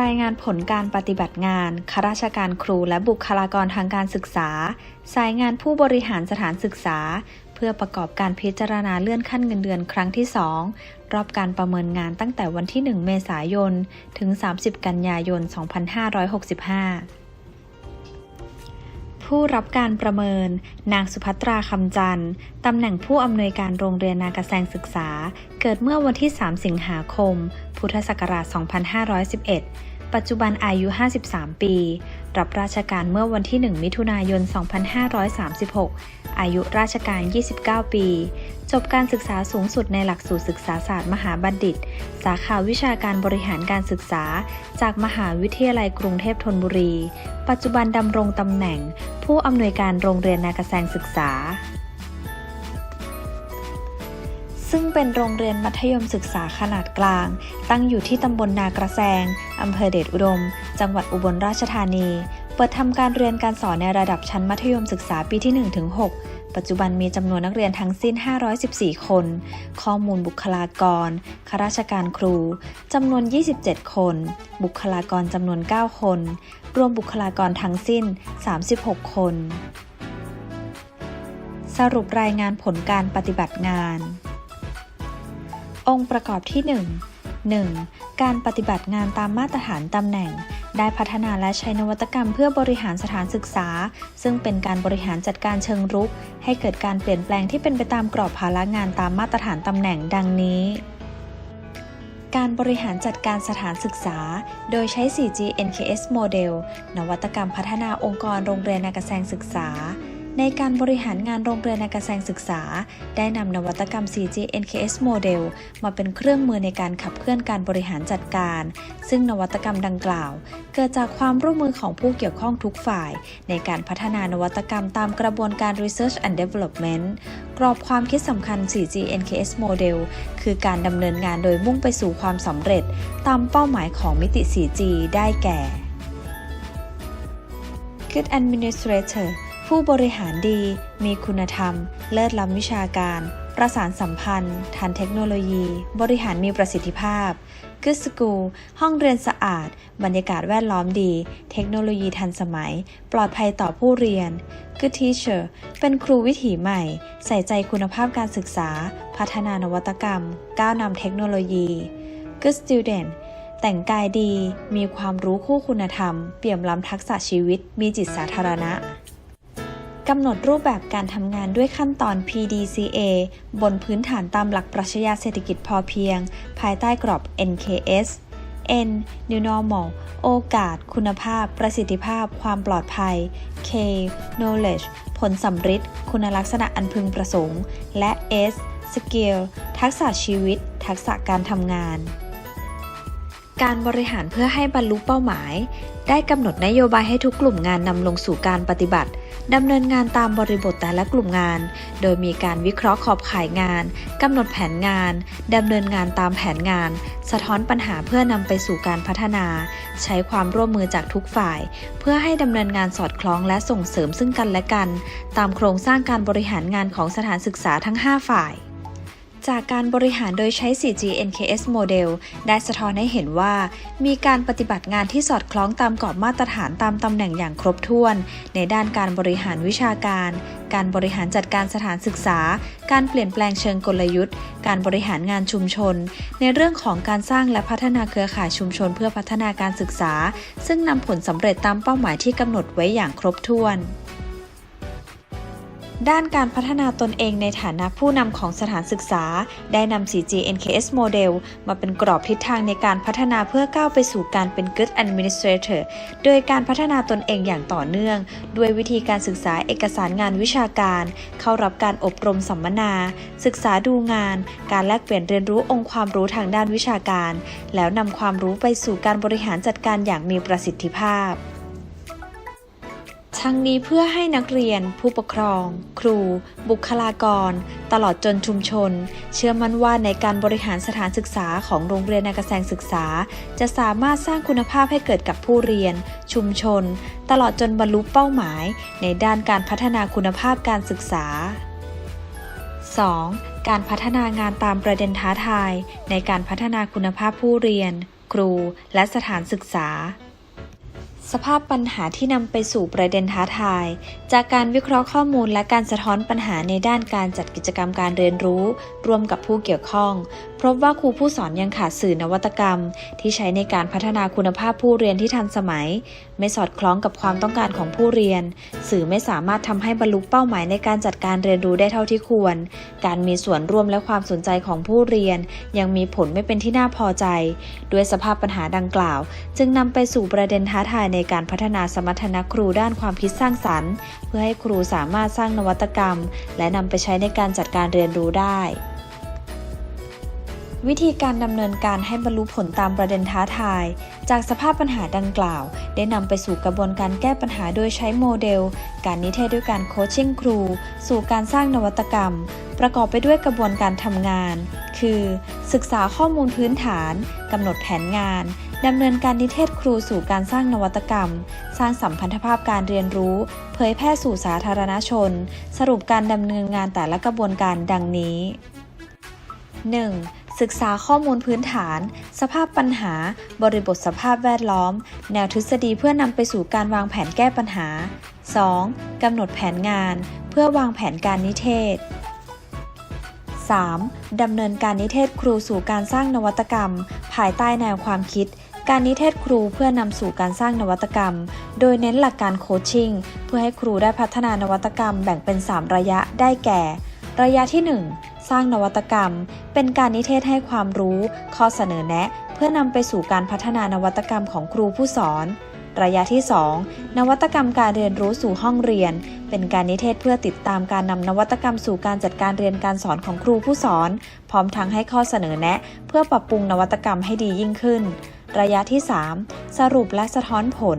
รายงานผลการปฏิบัติงานข้าราชการครูและบุคลากรทางการศึกษา สายงานผู้บริหารสถานศึกษา เพื่อประกอบการพิจารณาเลื่อนขั้นเงินเดือนครั้งที่ 2 รอบการประเมินงานตั้งแต่วันที่ 1 เมษายน ถึง 30 กันยายน 2565ผู้รับการประเมิน นางสุภัตราคำจันทร์ตำแหน่งผู้อำนวยการโรงเรียนนากระแซงศึกษา เกิดเมื่อวันที่ 3 สิงหาคม พุทธศักราช 2511 ปัจจุบันอายุ 53 ปี รับราชการเมื่อวันที่ 1 มิถุนายน 2536 อายุราชการ 29 ปี จบการศึกษาสูงสุดในหลักสูตรศึกษาศาสตร์มหาบัณฑิต สาขาวิชาการบริหารการศึกษา จากมหาวิทยาลัยกรุงเทพธนบุรี ปัจจุบันดำรงตำแหน่ง ผู้อำนวยการโรงเรียนนากระแซงศึกษา ซึ่งเป็นโรงเรียนมัธยมศึกษาขนาดกลาง ตั้งอยู่ที่ตำบลนากระแซงอำเภอเดชอุดม จังหวัดอุบลราชธานี เปิดทำการเรียนการสอนในระดับชั้นมัธยมศึกษาปีที่1-6ปัจจุบันมีจำนวนนักเรียนทั้งสิ้น 514 คน ข้อมูลบุคลากรข้าราชการครูจำนวน 27 คน บุคลากรจำนวน 9 คน รวมบุคลากรทั้งสิ้น 36 คนสรุปรายงานผลการปฏิบัติงาน องค์ประกอบที่ 1 1. การปฏิบัติงานตามมาตรฐานตำแหน่ง ได้พัฒนาและใช้นวัตกรรมเพื่อบริหารสถานศึกษา ซึ่งเป็นการบริหารจัดการเชิงรุก ให้เกิดการเปลี่ยนแปลงที่เป็นไปตามกรอบภาระงานตามมาตรฐานตำแหน่งดังนี้การบริหารจัดการสถานศึกษา โดยใช้ 4G NKS โมเดลนวัตกรรมพัฒนาองค์กรโรงเรียนนากระแซงศึกษา ในการบริหารงานโรงเรียนในากระแซงศึกษา ได้นำนวัตกรรม 4G NKS โมเดลมาเป็นเครื่องมือในการขับเคลื่อนการบริหารจัดการ ซึ่งนวัตกรรมดังกล่าว เกิดจากความร่วมมือของผู้เกี่ยวข้องทุกฝ่าย ในการพัฒนานวัตกรรมตามกระบวนการ Research and Development กรอบความคิดสำคัญ 4G NKS โมเดลคือการดำเนินงานโดยมุ่งไปสู่ความสำเร็จ ตามเป้าหมายของมิติ 4G ได้แก่ Good Administrator ผู้บริหารดี มีคุณธรรม เลิศล้ำวิชาการ ประสานสัมพันธ์ ทันเทคโนโลยี บริหารมีประสิทธิภาพ Good School ห้องเรียนสะอาด บรรยากาศแวดล้อมดี เทคโนโลยีทันสมัย ปลอดภัยต่อผู้เรียน Good Teacher เป็นครูวิถีใหม่ ใส่ใจคุณภาพการศึกษา พัฒนานวัตกรรม ก้าวนำเทคโนโลยี Good Student แต่งกายดี มีความรู้คู่คุณธรรม เปี่ยมล้ำทักษะชีวิต มีจิตสาธารณะ กำหนดรูปแบบการทำงานด้วยขั้นตอน PDCA บนพื้นฐานตามหลักปรัชญาเศรษฐกิจพอเพียง ภายใต้กรอบ NKS N New Normal โอกาส คุณภาพ ประสิทธิภาพ ความปลอดภัย K Knowledge ผลสำฤทธิ์คุณลักษณะอันพึงประสงค์ และ S Skill ทักษะชีวิต ทักษะการทำงาน การบริหารเพื่อให้บรรลุเป้าหมาย ได้กำหนดนโยบายให้ทุกกลุ่มงานนำลงสู่การปฏิบัติดำเนินงานตามบริบทแต่ละกลุ่มงาน โดยมีการวิเคราะห์ขอบข่ายงานกำหนดแผนงานดำเนินงานตามแผนงาน สะท้อนปัญหาเพื่อนำไปสู่การพัฒนา ใช้ความร่วมมือจากทุกฝ่าย เพื่อให้ดำเนินงานสอดคล้องและส่งเสริมซึ่งกันและกัน ตามโครงสร้างการบริหารงานของสถานศึกษาทั้ง 5 ฝ่าย จากการบริหารโดยใช้ 4G NKS โมเดลได้สะท้อนให้เห็นว่า มีการปฏิบัติงานที่สอดคล้องตามกรอบมาตรฐานตามตำแหน่งอย่างครบถ้วน ในด้านการบริหารวิชาการ การบริหารจัดการสถานศึกษา การเปลี่ยนแปลงเชิงกลยุทธ์ การบริหารงานชุมชน ในเรื่องของการสร้างและพัฒนาเครือข่ายชุมชนเพื่อพัฒนาการศึกษา ซึ่งนำผลสำเร็จตามเป้าหมายที่กำหนดไว้อย่างครบถ้วน ด้านการพัฒนาตนเองในฐานะผู้นำของสถานศึกษา ได้นำ 4G NKS โมเดลมาเป็นกรอบทิศทางในการพัฒนาเพื่อก้าวไปสู่การเป็น Good Administrator โดยการพัฒนาตนเองอย่างต่อเนื่อง ด้วยวิธีการศึกษาเอกสารงานวิชาการ เข้ารับการอบรมสัมมนา ศึกษาดูงาน การแลกเปลี่ยนเรียนรู้องค์ความรู้ทางด้านวิชาการ แล้วนำความรู้ไปสู่การบริหารจัดการอย่างมีประสิทธิภาพ ทั้งนี้เพื่อให้นักเรียน ผู้ปกครอง ครู บุคลากร ตลอดจนชุมชน เชื่อมั่นว่าในการบริหารสถานศึกษาของโรงเรียนนากระแซงศึกษา จะสามารถสร้างคุณภาพให้เกิดกับผู้เรียน ชุมชน ตลอดจนบรรลุเป้าหมาย ในด้านการพัฒนาคุณภาพการศึกษา 2. การพัฒนางานตามประเด็นท้าทาย ในการพัฒนาคุณภาพผู้เรียน ครู และสถานศึกษา สภาพปัญหาที่นำไปสู่ประเด็นท้าทาย จากการวิเคราะห์ข้อมูลและการสะท้อนปัญหาในด้านการจัดกิจกรรมการเรียนรู้ ร่วมกับผู้เกี่ยวข้อง พบว่าครูผู้สอนยังขาดสื่อนวัตกรรม ที่ใช้ในการพัฒนาคุณภาพผู้เรียนที่ทันสมัย ไม่สอดคล้องกับความต้องการของผู้เรียน สื่อไม่สามารถทำให้บรรลุเป้าหมายในการจัดการเรียนรู้ได้เท่าที่ควร การมีส่วนร่วมและความสนใจของผู้เรียน ยังมีผลไม่เป็นที่น่าพอใจ ด้วยสภาพปัญหาดังกล่าว จึงนำไปสู่ประเด็นท้าทายในการพัฒนาสมรรถนะครูด้านความคิดสร้างสรรค์ เพื่อให้ครูสามารถสร้างนวัตกรรม และนำไปใช้ในการจัดการเรียนรู้ได้ วิธีการดำเนินการให้บรรลุผลตามประเด็นท้าทาย จากสภาพปัญหาดังกล่าว ได้นำไปสู่กระบวนการแก้ปัญหาโดยใช้โมเดล การนิเทศด้วยการโคชชิ่งครู สู่การสร้างนวัตกรรม ประกอบไปด้วยกระบวนการทำงาน คือ ศึกษาข้อมูลพื้นฐานกำหนดแผนงานดำเนินการนิเทศครูสู่การสร้างนวัตกรรม สร้างสัมพันธภาพการเรียนรู้ เผยแพร่สู่สาธารณชน สรุปการดำเนินงานแต่ละกระบวนการดังนี้ 1. ศึกษาข้อมูลพื้นฐาน สภาพปัญหา บริบทสภาพแวดล้อม แนวทฤษฎีเพื่อนำไปสู่การวางแผนแก้ปัญหา 2. กำหนดแผนงาน เพื่อวางแผนการนิเทศ 3. ดำเนินการนิเทศครูสู่การสร้างนวัตกรรม ภายใต้แนวความคิด การนิเทศครูเพื่อนำสู่การสร้างนวัตกรรม โดยเน้นหลักการโคชชิ่ง เพื่อให้ครูได้พัฒนานวัตกรรมแบ่งเป็น 3 ระยะได้แก่ ระยะที่ 1 สร้างนวัตกรรม เป็นการนิเทศให้ความรู้ ข้อเสนอแนะ เพื่อนำไปสู่การพัฒนานวัตกรรมของครูผู้สอน ระยะที่ 2 นวัตกรรมการเรียนรู้สู่ห้องเรียน เป็นการนิเทศเพื่อติดตามการนำนวัตกรรมสู่การจัดการเรียนการสอนของครูผู้สอน พร้อมทั้งให้ข้อเสนอแนะ เพื่อปรับปรุงนวัตกรรมให้ดียิ่งขึ้น ระยะที่ 3 สรุปและสะท้อนผล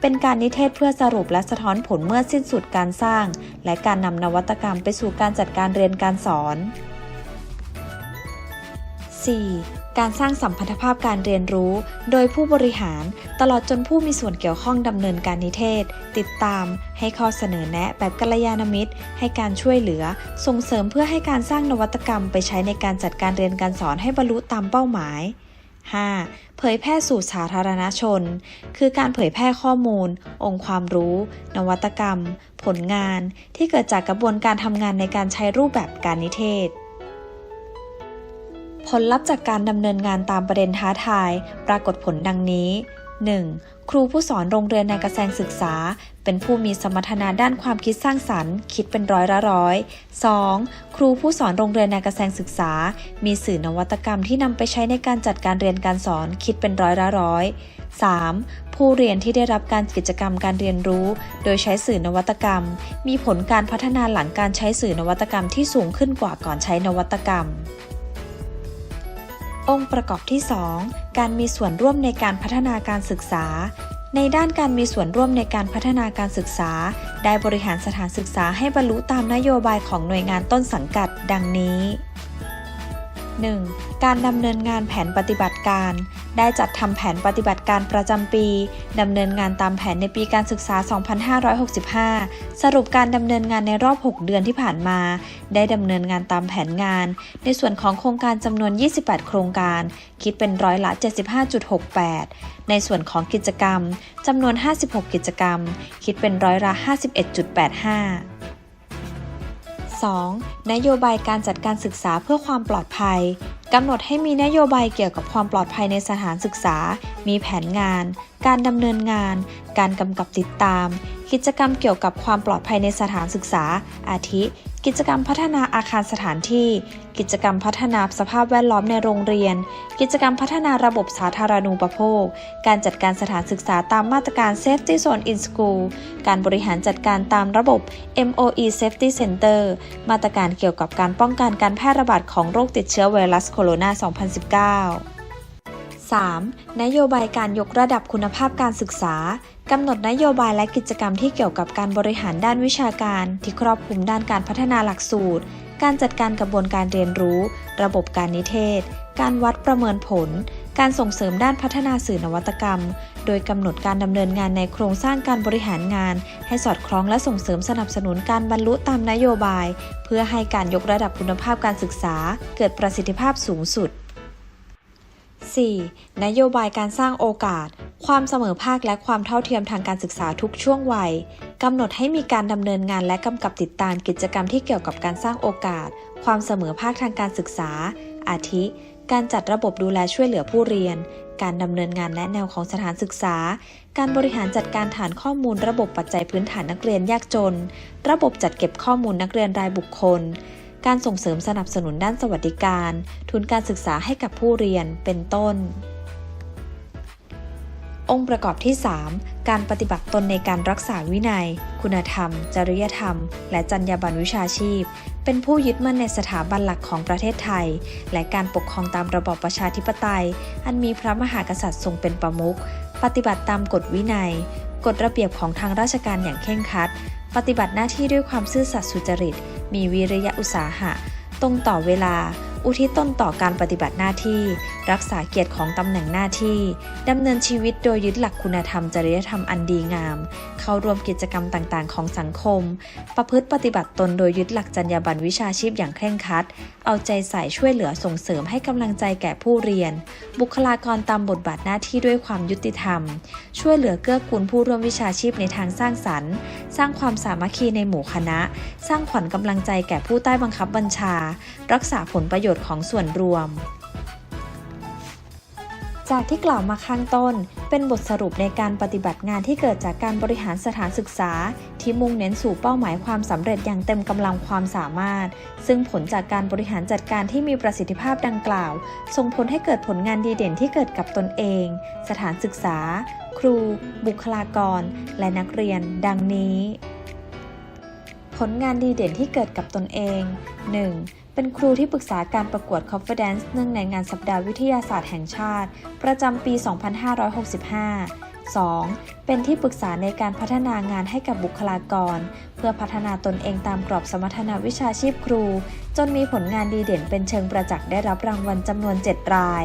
เป็นการนิเทศเพื่อสรุปและสะท้อนผลเมื่อสิ้นสุดการสร้าง และการนำนวัตกรรมไปสู่การจัดการเรียนการสอน 4. การสร้างสัมพันธภาพการเรียนรู้ โดยผู้บริหารตลอดจนผู้มีส่วนเกี่ยวข้องดำเนินการนิเทศ ติดตาม ให้ข้อเสนอแนะแบบกัลยาณมิตร ให้การช่วยเหลือ ส่งเสริมเพื่อให้การสร้างนวัตกรรมไปใช้ในการจัดการเรียนการสอนให้บรรลุตามเป้าหมาย 5. เผยแพร่สู่สาธารณชน คือการเผยแพร่ข้อมูล องค์ความรู้ นวัตกรรม ผลงาน ที่เกิดจากกระบวนการทำงานในการใช้รูปแบบการนิเทศ ผลลัพธ์จากการดำเนินงานตามประเด็นท้าทาย ปรากฏผลดังนี้ 1. ครูผู้สอนโรงเรียนในกระแสงศึกษา เป็นผู้มีสมรรถนะด้านความคิดสร้างสรรค์ คิดเป็นร้อยละร้อย 2. ครูผู้สอนโรงเรียนในกระแสงศึกษา มีสื่อนวัตกรรมที่นำไปใช้ในการจัดการเรียนการสอนคิดเป็นร้อยละร้อย 3. ผู้เรียนที่ได้รับการกิจกรรมการเรียนรู้ โดยใช้สื่อนวัตกรรม มีผลการพัฒนาหลังการใช้สื่อนวัตกรรมที่สูงขึ้นกว่าก่อนใช้นวัตกรรม องค์ประกอบที่ 2 การมีส่วนร่วมในการพัฒนาการศึกษา ในด้านการมีส่วนร่วมในการพัฒนาการศึกษา ได้บริหารสถานศึกษาให้บรรลุตามนโยบายของหน่วยงานต้นสังกัด ดังนี้ 1. การดำเนินงานแผนปฏิบัติการ ได้จัดทำแผนปฏิบัติการประจำปีดำเนินงานตามแผนในปีการศึกษา 2565 สรุปการดำเนินงานในรอบ 6 เดือนที่ผ่านมา ได้ดำเนินงานตามแผนงาน ในส่วนของโครงการจำนวน 28 โครงการ คิดเป็นร้อยละ 75.68 ในส่วนของกิจกรรมจำนวน 56 กิจกรรม คิดเป็นร้อยละ 51.85 2. นโยบายการจัดการศึกษาเพื่อความปลอดภัยกำหนดให้มีนโยบายเกี่ยวกับความปลอดภัยในสถานศึกษา มีแผนงาน การดำเนินงาน การกำกับติดตาม กิจกรรมเกี่ยวกับความปลอดภัยในสถานศึกษา อาทิ กิจกรรมพัฒนาอาคารสถานที่ กิจกรรมพัฒนาสภาพแวดล้อมในโรงเรียน กิจกรรมพัฒนาระบบสาธารณูปโภค การจัดการสถานศึกษาตามมาตรการ Safety Zone in School การบริหารจัดการตามระบบ MOE Safety Center มาตรการเกี่ยวกับการป้องกันการแพร่ระบาดของโรคติดเชื้อไวรัสโคโรนา 2019 3. นโยบายการยกระดับคุณภาพการศึกษากำหนดนโยบายและกิจกรรมที่เกี่ยวกับการบริหารด้านวิชาการ ที่ครอบคลุมด้านการพัฒนาหลักสูตร การจัดการกระบวนการเรียนรู้ ระบบการนิเทศ การวัดประเมินผล การส่งเสริมด้านพัฒนาสื่อนวัตกรรม โดยกำหนดการดำเนินงานในโครงสร้างการบริหารงาน ให้สอดคล้องและส่งเสริมสนับสนุนการบรรลุตามนโยบาย เพื่อให้การยกระดับคุณภาพการศึกษา เกิดประสิทธิภาพสูงสุด 4. นโยบายการสร้างโอกาส ความเสมอภาคและความเท่าเทียมทางการศึกษาทุกช่วงวัยกำหนดให้มีการดำเนินงานและกำกับติดตามกิจกรรมที่เกี่ยวกับการสร้างโอกาส ความเสมอภาคทางการศึกษา อาทิ การจัดระบบดูแลช่วยเหลือผู้เรียน การดำเนินงานและแนวของสถานศึกษา การบริหารจัดการฐานข้อมูล ระบบปัจจัยพื้นฐานนักเรียนยากจน ระบบจัดเก็บข้อมูลนักเรียนรายบุคคล การส่งเสริมสนับสนุนด้านสวัสดิการ ทุนการศึกษาให้กับผู้เรียน เป็นต้น องค์ประกอบที่ 3 การปฏิบัติตนในการรักษาวินัย คุณธรรม จริยธรรม และจรรยาบรรณวิชาชีพ เป็นผู้ยึดมั่นในสถาบันหลักของประเทศไทย และการปกครองตามระบอบประชาธิปไตย อันมีพระมหากษัตริย์ทรงเป็นประมุข ปฏิบัติตามกฎวินัย กฎระเบียบของทางราชการอย่างเคร่งครัด ปฏิบัติหน้าที่ด้วยความซื่อสัตย์สุจริต มีวิริยะอุตสาหะ ตรงต่อเวลา อุทิศตนต่อการปฏิบัติหน้าที่ รักษาเกียรติของตำแหน่งหน้าที่ดำเนินชีวิตโดยยึดหลักคุณธรรมจริยธรรมอันดีงาม เข้าร่วมกิจกรรมต่างๆ ของสังคม ประพฤติปฏิบัติตนโดยยึดหลักจรรยาบรรณวิชาชีพอย่างเคร่งครัด เอาใจใส่ช่วยเหลือส่งเสริมให้กำลังใจแก่ผู้เรียน บุคลากรตามบทบาทหน้าที่ด้วยความยุติธรรม ช่วยเหลือเกื้อกูลผู้ร่วมวิชาชีพในทางสร้างสรรค์ สร้างความสามัคคีในหมู่คณะ สร้างขวัญกำลังใจแก่ผู้ใต้บังคับบัญชา รักษาผลประโยชน์ของส่วนรวม จากที่กล่าวมาข้างต้น เป็นบทสรุปในการปฏิบัติงานที่เกิดจากการบริหารสถานศึกษา ที่มุ่งเน้นสู่เป้าหมายความสำเร็จอย่างเต็มกำลังความสามารถ ซึ่งผลจากการบริหารจัดการที่มีประสิทธิภาพดังกล่าว ส่งผลให้เกิดผลงานดีเด่นที่เกิดกับตนเอง สถานศึกษา ครู บุคลากร และนักเรียน ดังนี้ผลงานดีเด่นที่เกิดกับตนเอง 1. เป็นครูที่ปรึกษาการประกวด Confidence เนื่องในงานสัปดาห์วิทยาศาสตร์แห่งชาติ ประจำปี 2565 2. เป็นที่ปรึกษาในการพัฒนางานให้กับบุคลากร เพื่อพัฒนาตนเองตามกรอบสมรรถนะวิชาชีพครู จนมีผลงานดีเด่นเป็นเชิงประจักษ์ได้รับรางวัลจำนวน 7 ราย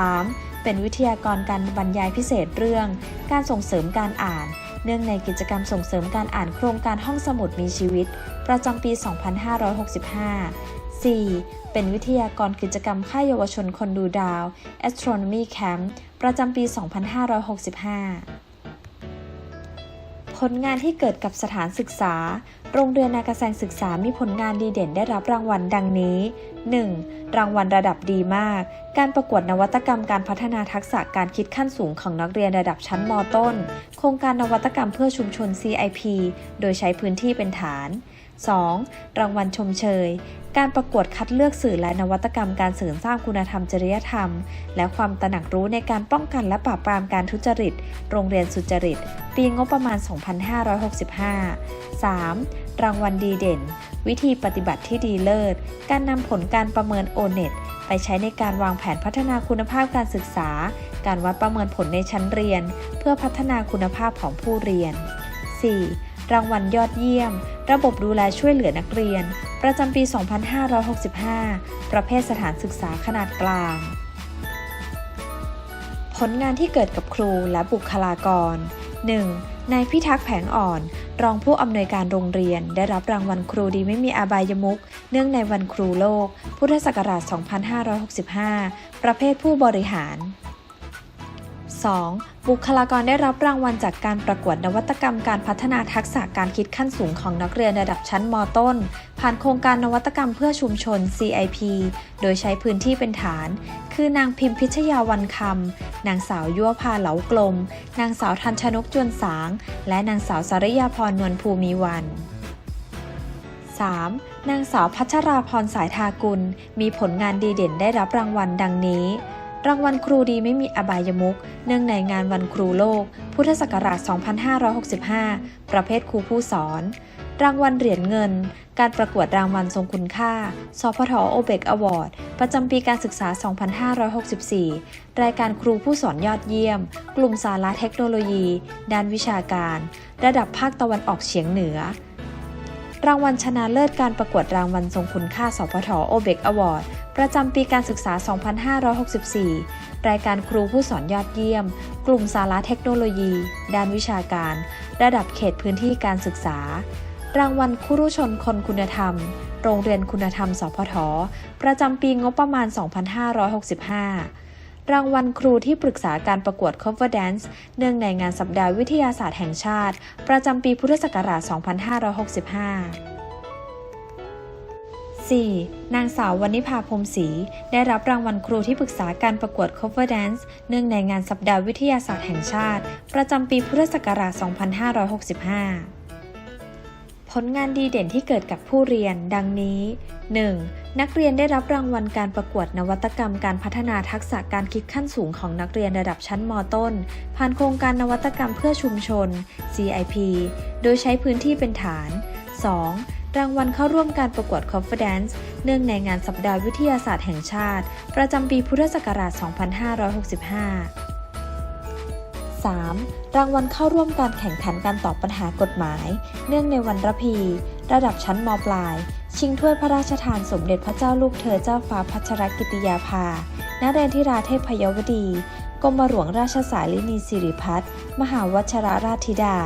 3. เป็นวิทยากรการบรรยายพิเศษเรื่อง การส่งเสริมการอ่าน เนื่องในกิจกรรมส่งเสริมการอ่านโครงการห้องสมุดมีชีวิต ประจำปี 2565 4. เป็นวิทยากรกิจกรรมค่ายเยาวชนคนดูดาว Astronomy Camp ประจำปี 2565 ผลงานที่เกิดกับสถานศึกษา โรงเรียนนากระแสงศึกษามีผลงานดีเด่นได้รับรางวัลดังนี้ 1. รางวัลระดับดีมาก การประกวดนวัตกรรมการพัฒนาทักษะการคิดขั้นสูงของนักเรียนระดับชั้นมต้น โครงการนวัตกรรมเพื่อชุมชน CIP โดยใช้พื้นที่เป็นฐาน 2. รางวัลชมเชย การประกวดคัดเลือกสื่อและนวัตกรรมการเสริมสร้างคุณธรรมจริยธรรม และความตระหนักรู้ในการป้องกันและปราบปรามการทุจริต โรงเรียนสุจริต ปีงบประมาณ 2565 3. รางวัลดีเด่น วิธีปฏิบัติที่ดีเลิศ การนำผลการประเมิน o n e t ไปใช้ในการวางแผนพัฒนาคุณภาพการศึกษา การวัดประเมินผลในชั้นเรียน เพื่อพัฒนาคุณภาพของผู้เรียน 4. รางวัลยอดเยี่ยม ระบบดูแลช่วยเหลือนักเรียน ประจำปี 2565 ประเภทสถานศึกษาขนาดกลาง ผลงานที่เกิดกับครูและบุคลากร 1. นายพิทักษ์แผงอ่อน รองผู้อำนวยการโรงเรียน ได้รับรางวัลครูดีไม่มีอาบายมุก เนื่องในวันครูโลก พุทธศักราช 2565 ประเภทผู้บริหาร 2. บุคลากรได้รับรางวัลจากการประกวดนวัตกรรมการพัฒนาทักษะการคิดขั้นสูงของนักเรียนระดับชั้นมต้น ผ่านโครงการนวัตกรรมเพื่อชุมชน CIP โดยใช้พื้นที่เป็นฐาน คือนางพิมพิชยาวันคำ นางสาวยั่วพาเหลากลม นางสาวทันชนกจวนสาง และนางสาวสริยาพรนวลภูมิวัน 3. นางสาวพัชราพรสายทากุล มีผลงานดีเด่นได้รับรางวัลดังนี้ รางวัลครูดีไม่มีอบายมุก เนื่องในงานวันครูโลก พุทธศักราช 2565 ประเภทครูผู้สอน รางวัลเหรียญเงิน การประกวดรางวัลทรงคุณค่า สพทโอเบกอวอร์ด ประจำปีการศึกษา 2564 รายการครูผู้สอนยอดเยี่ยม กลุ่มสาระเทคโนโลยี ด้านวิชาการ ระดับภาคตะวันออกเฉียงเหนือ รางวัลชนะเลิศการประกวดรางวัลทรงคุณค่าสพทโอเบกอวอร์ดประจำปีการศึกษา 2564 รายการครูผู้สอนยอดเยี่ยม กลุ่มสาระเทคโนโลยี ด้านวิชาการ ระดับเขตพื้นที่การศึกษา รางวัลครุชนคนคุณธรรม โรงเรียนคุณธรรมสพทประจำปีงบประมาณ 2565 รางวัลครูที่ปรึกษาการประกวด cover dance เนื่องในงานสัปดาห์วิทยาศาสตร์แห่งชาติ ประจำปีพุทธศักราช 2565 4. นางสาววณิภาพรมศรีได้รับรางวัลครูที่ปรึกษาการประกวด cover dance เนื่องในงานสัปดาห์วิทยาศาสตร์แห่งชาติ ประจำปีพุทธศักราช 2565 ผลงานดีเด่นที่เกิดกับผู้เรียน ดังนี้ 1. นักเรียนได้รับรางวัลการประกวดนวัตกรรมการพัฒนาทักษะการคิดขั้นสูงของนักเรียนระดับชั้นมต้น ผ่านโครงการนวัตกรรมเพื่อชุมชน CIP โดยใช้พื้นที่เป็นฐาน 2. รางวัลเข้าร่วมการประกวด Confidence เนื่องในงานสัปดาห์วิทยาศาสตร์แห่งชาติ ประจำปีพุทธศักราช 2565 3. รางวัลเข้าร่วมการแข่งขันการตอบปัญหากฎหมาย เนื่องในวันระพี ระดับชั้นมปลาย ชิงถ้วยพระราชทานสมเด็จพระเจ้าลูกเธอเจ้าฟ้าพัชรกิติยาภาณเรนทิราเทพยวดี กรมหลวงราชสารินีสิริพัฒน์มหาวชรราชธิดา